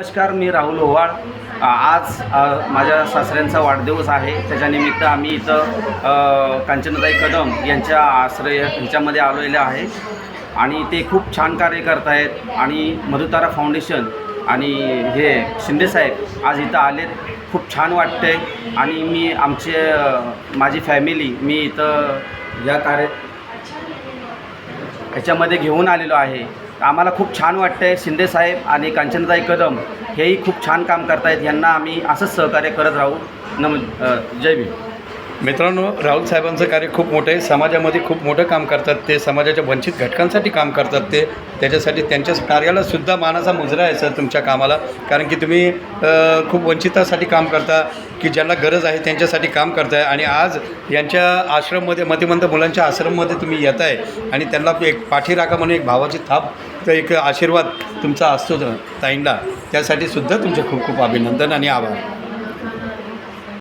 नमस्कार मी राहुल ओवाळ. आज माझ्या सासऱ्यांचा वाढदिवस आहे. त्याच्यानिमित्त आम्ही इथं कांचनताई कदम यांच्या आश्रय यांच्यामध्ये आलेले आहे. आणि ते खूप छान कार्य करत आहेत आणि मधुतारा फाउंडेशन आणि हे शिंदेसाहेब आज इथं आलेत. खूप छान वाटते आणि मी आमचे माझी फॅमिली मी इथं या कार्य ह्याच्यामध्ये घेऊन आलेलो आहे. आम्हाला खूप छान वाटतंय शिंदेसाहेब आणि कांचनताई कदम हेही खूप छान काम करतायत. यांना आम्ही असंच सहकार्य करत राहू. नम जय भीम. मित्रांनो राहुल साहेबांचं कार्य खूप मोठं आहे. समाजामध्ये खूप मोठं काम करतात ते. समाजाच्या वंचित घटकांसाठी काम करतात ते. त्याच्यासाठी त्यांच्या कार्याला सुद्धा मानाचा मुजरा आहे सर तुमच्या कामाला. कारण की तुम्ही खूप वंचितासाठी काम करता की ज्यांना गरज आहे त्यांच्यासाठी काम करताय. आणि आज यांच्या आश्रममध्ये मतिमंत मुलांच्या आश्रममध्ये तुम्ही येत आहे आणि त्यांना एक पाठीराखा म्हणून एक भावाची थाप तर एक आशीर्वाद तुमचा असतो ताईंना त्यासाठी सुद्धा तुमचे खूप खूप अभिनंदन आणि आभार.